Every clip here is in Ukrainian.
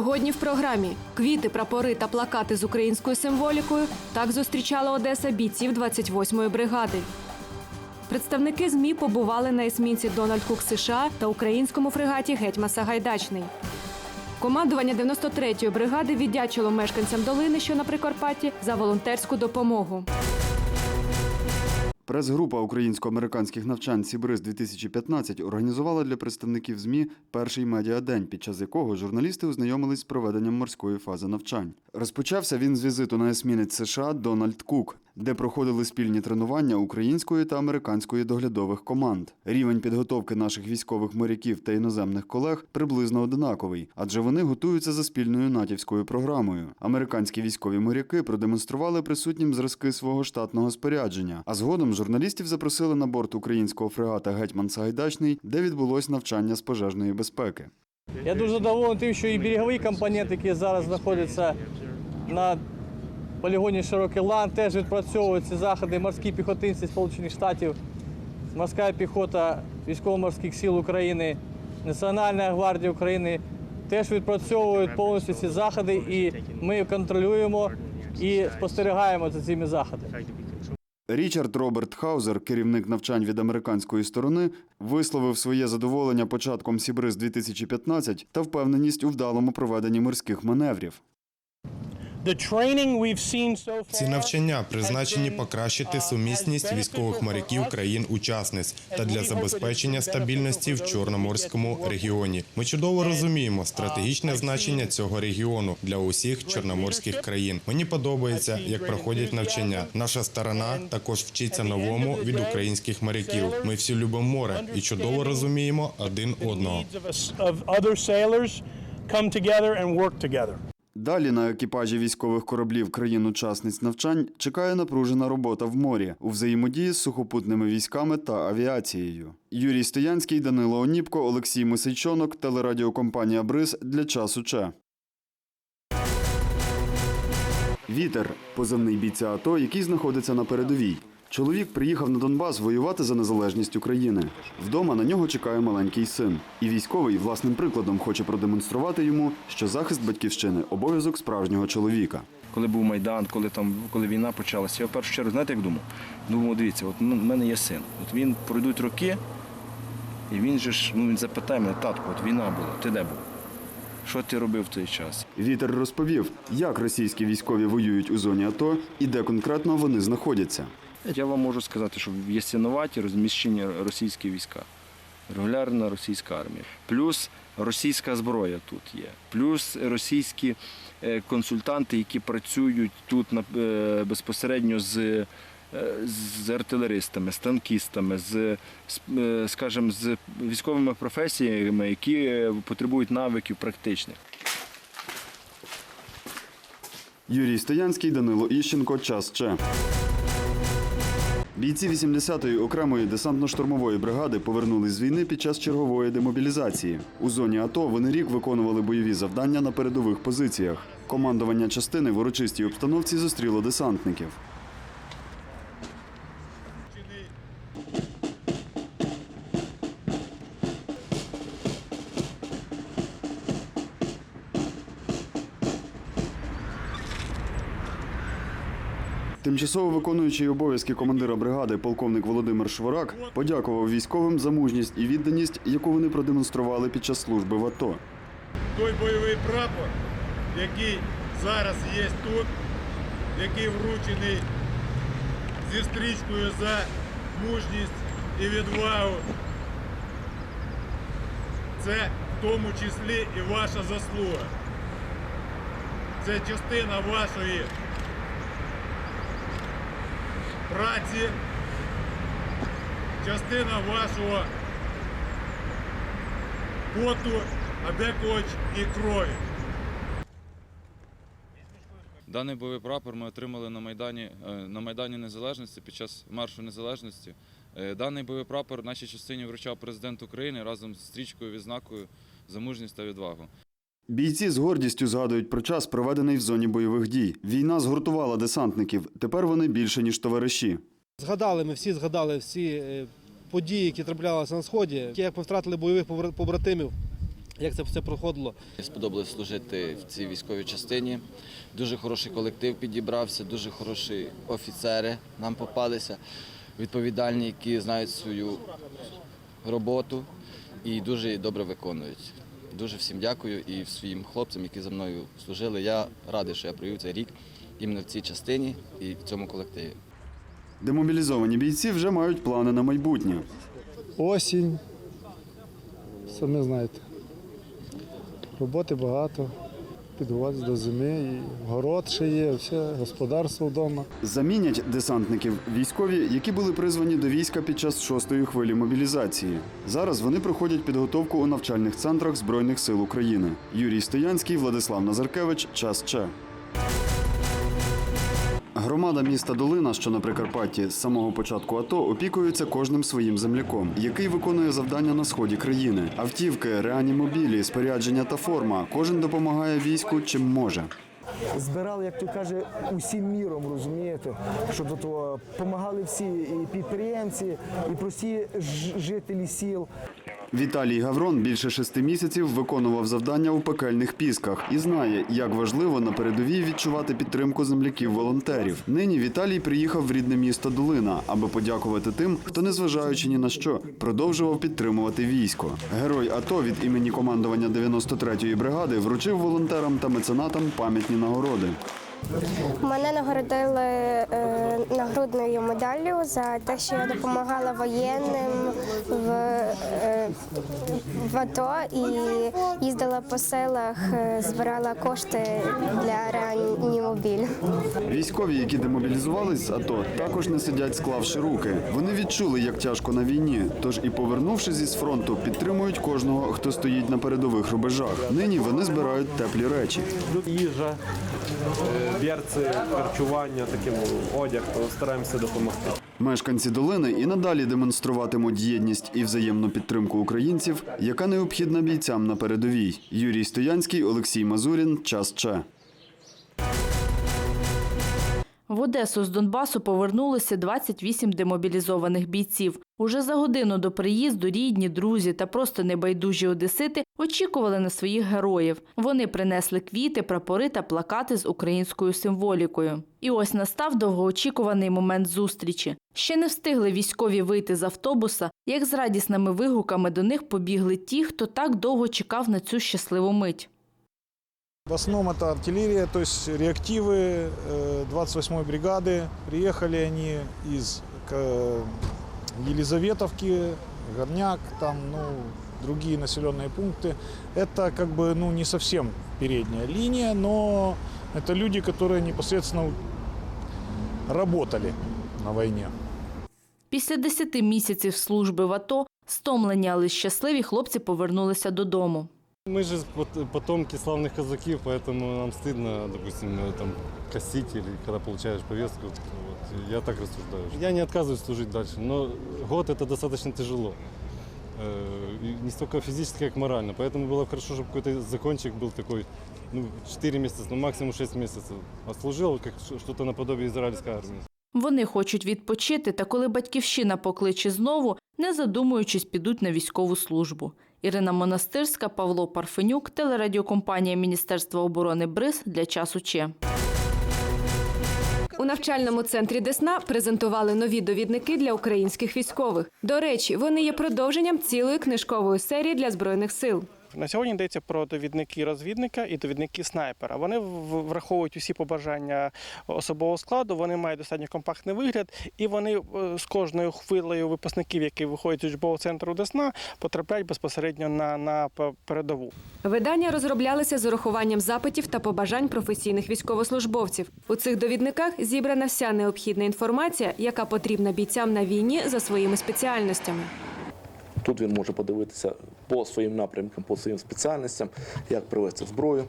Сьогодні в програмі квіти, прапори та плакати з українською символікою так зустрічала Одеса бійців 28-ї бригади. Представники ЗМІ побували на есмінці Дональд Кук США та українському фрегаті Гетьма Сагайдачний. Командування 93-ї бригади віддячило мешканцям долини, що на Прикарпатті, за волонтерську допомогу. Прес-група українсько-американських навчань Сібриз 2015 організувала для представників ЗМІ перший медіадень, під час якого журналісти ознайомились з проведенням морської фази навчань. Розпочався він з візиту на есмінець США Дональд Кук, де проходили спільні тренування української та американської доглядових команд. Рівень підготовки наших військових моряків та іноземних колег приблизно однаковий, адже вони готуються за спільною натівською програмою. Американські військові моряки продемонстрували присутнім зразки свого штатного спорядження, а згодом журналістів запросили на борт українського фрегата Гетьман Сагайдачний, де відбулось навчання з пожежної безпеки. Я дуже задоволений тим, що і береговий компонент, який зараз знаходиться на полігоні Широкий Лан, теж відпрацьовують ці заходи. Морські піхотинці Сполучених Штатів, морська піхота військово-морських сил України, Національна гвардія України теж відпрацьовують повністю ці заходи, і ми контролюємо і спостерігаємо за цими заходами. Річард Роберт Хаузер, керівник навчань від американської сторони, висловив своє задоволення початком Сібриз 2015 та впевненість у вдалому проведенні морських маневрів. Ці навчання призначені покращити сумісність військових моряків країн-учасниць та для забезпечення стабільності в Чорноморському регіоні. Ми чудово розуміємо стратегічне значення цього регіону для усіх чорноморських країн. Мені подобається, як проходять навчання. Наша сторона також вчиться новому від українських моряків. Ми всі любимо море і чудово розуміємо один одного. Далі на екіпажі військових кораблів країн-учасниць навчань чекає напружена робота в морі у взаємодії з сухопутними військами та авіацією. Юрій Стоянський, Данило Оніпко, Олексій Мисичонок, телерадіокомпанія Бриз для часу Че. Вітер позивний бійця АТО, який знаходиться на передовій. Чоловік приїхав на Донбас воювати за незалежність України. Вдома на нього чекає маленький син. І військовий власним прикладом хоче продемонструвати йому, що захист батьківщини обов'язок справжнього чоловіка. коли був Майдан, коли там коли війна почалася, я в першу чергу, знаєте, як думав? Думав, дивіться, от ну, в мене є син. От він пройдуть роки, і він же ж ну він запитає мене, татку, от війна була, ти де був? Що ти робив в той час? Вітер розповів, як російські військові воюють у зоні АТО і де конкретно вони знаходяться. Я вам можу сказати, що в Ясиноваті розміщені російські війська, регулярна російська армія. Плюс російська зброя тут є, плюс російські е, консультанти, які працюють тут е, безпосередньо з, е, з артилеристами, з танкістами, з, скажімо, з військовими професіями, які потребують навиків практичних. Юрій Стоянський, Данило Іщенко, час Че. Бійці 80-ї окремої десантно-штурмової бригади повернулись з війни під час чергової демобілізації. У зоні АТО вони рік виконували бойові завдання на передових позиціях. Командування частини в урочистій обстановці зустріло десантників. Тимчасово виконуючий обов'язки командира бригади полковник Володимир Шворак подякував військовим за мужність і відданість, яку вони продемонстрували під час служби в АТО. той бойовий прапор, який зараз є тут, який вручений зі стрічкою за мужність і відвагу. Це в тому числі і ваша заслуга. Це частина вашої праці, частина вашого поту, а декого і крові. Даний бойовий прапор ми отримали на Майдані, е, на Майдані Незалежності під час маршу незалежності. Е, Даний бойовий прапор нашій частині вручав президент України разом з стрічкою відзнакою за мужність та відвагу. Бійці з гордістю згадують про час, проведений в зоні бойових дій. Війна згуртувала десантників. Тепер вони більше ніж товариші. Згадали, ми всі згадали всі е, події, які траплялися на сході, як ми втратили бойових побра- побратимів. як це все проходило. Сподобалось служити в цій військовій частині. Дуже хороший колектив підібрався, дуже хороші офіцери нам попалися, відповідальні, які знають свою роботу і дуже добре виконують. Дуже всім дякую і своїм хлопцям, які за мною служили. Я радий, що я провів цей рік іменно в цій частині і в цьому колективі. Демобілізовані бійці вже мають плани на майбутнє. Осінь. Самі знаєте. Роботи багато. Підготуватися до зими, і город ще є, все, господарство вдома. Замінять десантників військові, які були призвані до війська під час шостої хвилі мобілізації. Зараз вони проходять підготовку у навчальних центрах Збройних сил України. Юрій Стоянський, Владислав Назаркевич. Час Че. Громада міста Долина, що на Прикарпатті, з самого початку АТО опікується кожним своїм земляком, який виконує завдання на сході країни. Автівки, реанімобілі, спорядження та форма. Кожен допомагає війську чим може. збирали, як то каже, усім міром, розумієте, що до того допомагали всі і підприємці, і прості жителі сіл. Віталій Гаврон більше шести місяців виконував завдання у пекельних пісках і знає, як важливо на передовій відчувати підтримку земляків-волонтерів. Нині Віталій приїхав в рідне місто Долина, аби подякувати тим, хто, незважаючи ні на що, продовжував підтримувати військо. Герой АТО від імені командування 93-ї бригади вручив волонтерам та меценатам пам'ятні нагороди. Мене нагородили е, нагрудною медаллю за те, що я допомагала воєнним в, е, в АТО і їздила по селах, е, збирала кошти для реанімобіль. Військові, які демобілізувались з АТО, також не сидять склавши руки. Вони відчули, як тяжко на війні. Тож і повернувшись із фронту, підтримують кожного, хто стоїть на передових рубежах. Нині вони збирають теплі речі. Їжа, берці, харчування, таким одяг, то стараємося допомогти. Мешканці долини і надалі демонструватимуть єдність і взаємну підтримку українців, яка необхідна бійцям на передовій. Юрій Стоянський, Олексій Мазурін. Час Че. В Одесу з Донбасу повернулися 28 демобілізованих бійців. Уже за годину до приїзду рідні, друзі та просто небайдужі одесити очікували на своїх героїв. Вони принесли квіти, прапори та плакати з українською символікою. І ось настав довгоочікуваний момент зустрічі. Ще не встигли військові вийти з автобуса, як з радісними вигуками до них побігли ті, хто так довго чекав на цю щасливу мить. В основном это артиллерия, то есть реактивы э, 28-й бригады. Приехали они из э, Елизаветовки, Горняк, там, ну, другие населенные пункты. Это как бы, ну, не совсем передняя линия, но это люди, которые непосредственно работали на войне. Після 10 місяців служби в АТО, стомлені, але щасливі хлопці повернулися додому. Мы же пот- потомки славных казаков, поэтому нам стыдно, допустим, э, там, косить или когда получаешь повестку. Вот, я так рассуждаю. Я не отказываюсь служить дальше, но год это достаточно тяжело. Э, и Не столько физически, как морально. Поэтому было хорошо, чтобы какой-то закончик был такой, ну, 4 месяца, ну, максимум 6 месяцев. Отслужил, как ш- что-то наподобие израильской армии. Вони хочуть відпочити, та коли батьківщина покличе знову, не задумуючись, підуть на військову службу. Ірина Монастирська, Павло Парфенюк, телерадіокомпанія Міністерства оборони БРИЗ для часу Че. У навчальному центрі Десна презентували нові довідники для українських військових. До речі, вони є продовженням цілої книжкової серії для збройних сил. На сьогодні йдеться про довідники розвідника і довідники снайпера. Вони враховують усі побажання особового складу, вони мають достатньо компактний вигляд, і вони е, з кожною хвилею випускників, які виходять з учбового центру Десна, потрапляють безпосередньо на, на передову. Видання розроблялися з урахуванням запитів та побажань професійних військовослужбовців. У цих довідниках зібрана вся необхідна інформація, яка потрібна бійцям на війні за своїми спеціальностями. Тут він може подивитися по своїм напрямкам, по своїм спеціальностям, як привести зброю,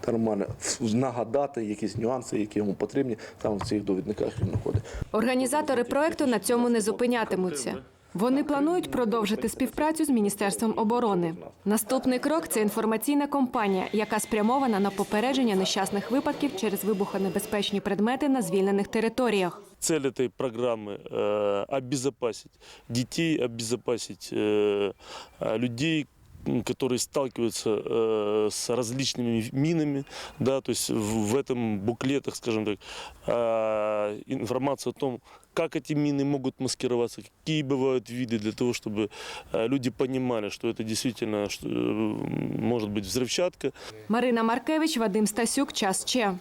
та нормально нагадати якісь нюанси, які йому потрібні. Там в цих довідниках він знаходить. Організатори проекту на цьому не зупинятимуться. Вони планують продовжити співпрацю з Міністерством оборони. Наступний крок це інформаційна кампанія, яка спрямована на попередження нещасних випадків через вибухонебезпечні предмети на звільнених територіях. Цель этой программы э, обезопасить детей, обезопасить э, э, людей, м, которые сталкиваются э, с различными минами, да, то есть в, в этом буклетах, скажем так, э, информация о том, как эти мины могут маскироваться, какие бывают виды для того, чтобы э, люди понимали, что это действительно что, э, может быть взрывчатка, Марина Маркевич, Вадим Стасюк. Час Че.